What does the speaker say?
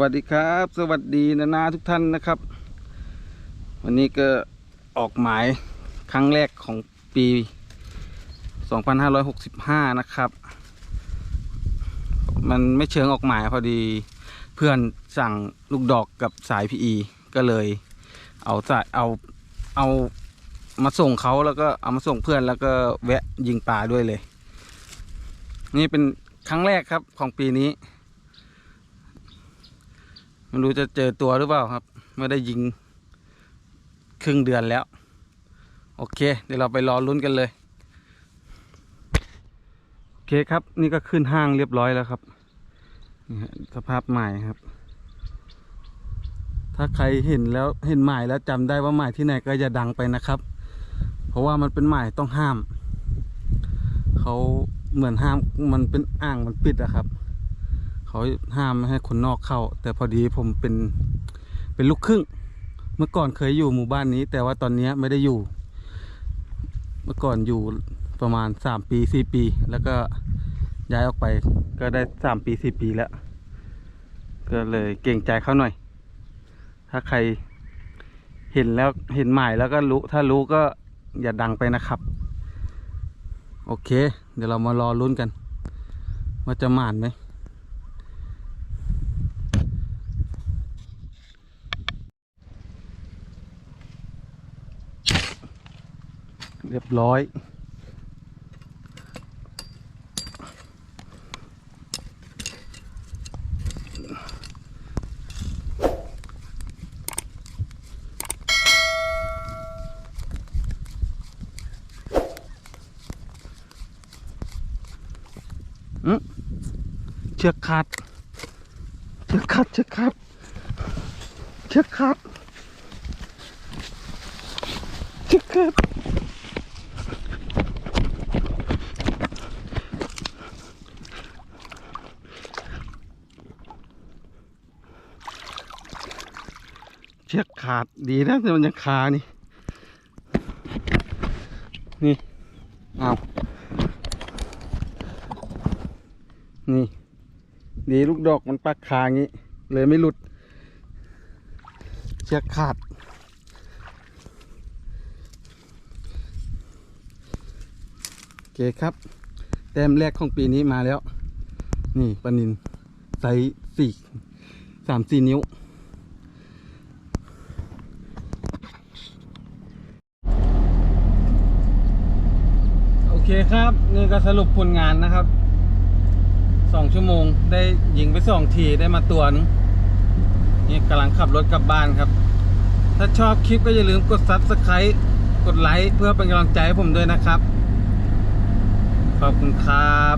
วัสดีครับ สวัสดีนานาทุกท่านนะครับ วันนี้ก็ออกหมายครั้งแรกของปี 2565 นะครับ มันไม่เชิงออกหมายพอดีเพื่อนสั่งลูกดอกกับสาย PE ก็เลยเอาสายเอาเอามาส่งเขาแล้วก็เอามาส่งเพื่อนแล้วก็แวะยิงปลาด้วยเลย นี่เป็นครั้งแรกครับของปีนี้ ไม่รู้จะเจอตัวหรือเปล่าครับ ไม่ได้ยิงครึ่งเดือนแล้ว โอเค เดี๋ยวเราไปรอลุ้นกันเลย โอเคครับ นี่ก็ขึ้นห้างเรียบร้อยแล้วครับนี่สภาพใหม่ครับ ถ้าใครเห็นแล้วเห็นหมายแล้วจำได้ว่าหมายที่ไหนก็อย่าดังไปนะครับ เพราะว่ามันเป็นหมายต้องห้าม เขาเหมือนห้ามมันเป็นอ่างมันปิดอะครับ เขาห้ามไม่ให้คนนอกเข้า แต่พอดีผมเป็นเป็นลูกครึ่ง เมื่อก่อนเคยอยู่หมู่บ้านนี้ แต่ว่าตอนนี้ไม่ได้อยู่ เมื่อก่อนอยู่ประมาณสามปีสี่ปี แล้วก็ย้ายออกไป ก็ได้สามปีสี่ปีแล้ว ก็เลยเก่งใจเขาหน่อย ถ้าใครเห็นแล้วเห็นหมายแล้วก็รู้ ถ้ารู้ก็อย่าดังไปนะครับ โอเค เดี๋ยวเรามารอลุ้นกัน ว่าจะหมานไหม เรียบร้อย เชือกขาด เชือกขาด เชือกขาด เชือกขาด เชือกขาด ชือกขาดดีนะแต่มันยังคานี่ นี่ เอานี่ ดีลูกดอกมันปักคางี้ เลยไม่หลุด เชือกขาด โอเคครับ แต้มแรกของปีนี้มาแล้ว นี่ปลานินไซส์สี่สามสี่นิ้ว โอเคครับ นี่ก็สรุปผลงานนะครับสองชั่วโมงได้ยิงไปสองทีได้มาตัวนึงนี่กำลังขับรถกลับบ้านครับ ถ้าชอบคลิปก็อย่าลืมกด subscribe กดไลค์เพื่อเป็นกำลังใจให้ผมด้วยนะครับ ขอบคุณครับ